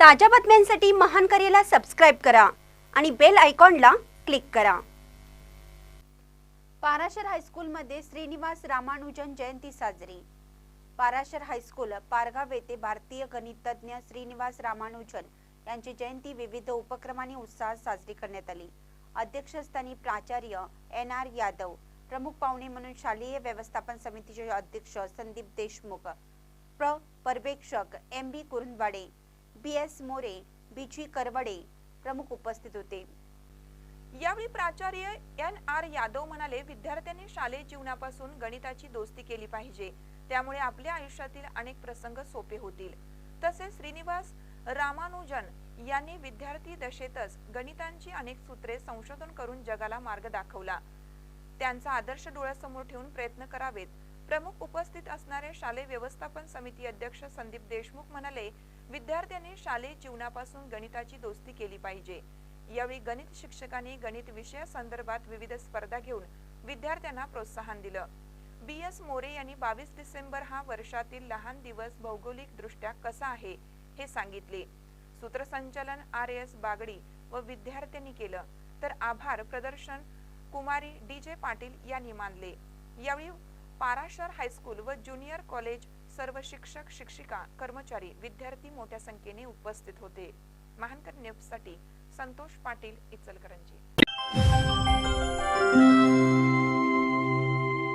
ताज्या बातम्यांसाठी महान करेला सबस्क्राईब करा आणि बेल आयकॉनला क्लिक करा. पाराशर हायस्कूलमध्ये श्रीनिवास रामानुजन जयंती साजरी. पाराशर हायस्कूल पारगाव येथे भारतीय गणितज्ञ श्रीनिवास रामानुजन यांची जयंती विविध उपक्रमांनी उत्साहात साजरी करण्यात आली. अध्यक्षस्थानी प्राचार्य एन आर यादव प्रमुख पाहुणे म्हणून शालेय व्यवस्थापन समितीचे अध्यक्ष संदीप देशमुख प्र पर्यवेक्षक M B Kurundwade P S More B G Karwade प्रमुख उपस्थित होते. यावेळी प्राचार्य एन आर यादव म्हणाले विद्यार्थ्यांनी शालेय जीवनापासून गणिताची दोस्ती केली पाहिजे. त्यामुळे आपल्या आयुष्यातील अनेक प्रसंग सोपे होतील. तसेच श्रीनिवास रामानुजन यांनी विद्यार्थी दशेतच गणितांची अनेक सूत्रे संशोधन करून जगाला मार्ग दाखवला. त्यांचा आदर्श डोळ्यासमोर ठेवून प्रयत्न करावेत. प्रमुख उपस्थित असणारे शालेय व्यवस्थापन समिती अध्यक्ष संदीप देशमुख म्हणाले विद्यार्थ्यांनी शालेय जीवनापासून गणिताची दोस्ती केली पाहिजे. यावेळी गणित शिक्षकांनी गणित विषयासंदर्भात विविध स्पर्धा घेऊन विद्यार्थ्यांना प्रोत्साहन दिलं. बी. एस. मोरे यांनी बावीस डिसेंबर हा वर्षातील लहान दिवस भौगोलिक दृष्ट्या कसा आहे हे सांगितले. सूत्रसंचालन आर. एस. बागडी व विद्यार्थ्यांनी केलं. तर आभार प्रदर्शन कुमारी डी. जे. पाटील यांनी मानले. यावेळी पाराशर हायस्कूल व ज्युनियर कॉलेज सर्व शिक्षक शिक्षिका कर्मचारी विद्यार्थी मोठ्या संख्येने उपस्थित होते. महानकर न्यूजसाठी संतोष पाटील इचलकरंजी.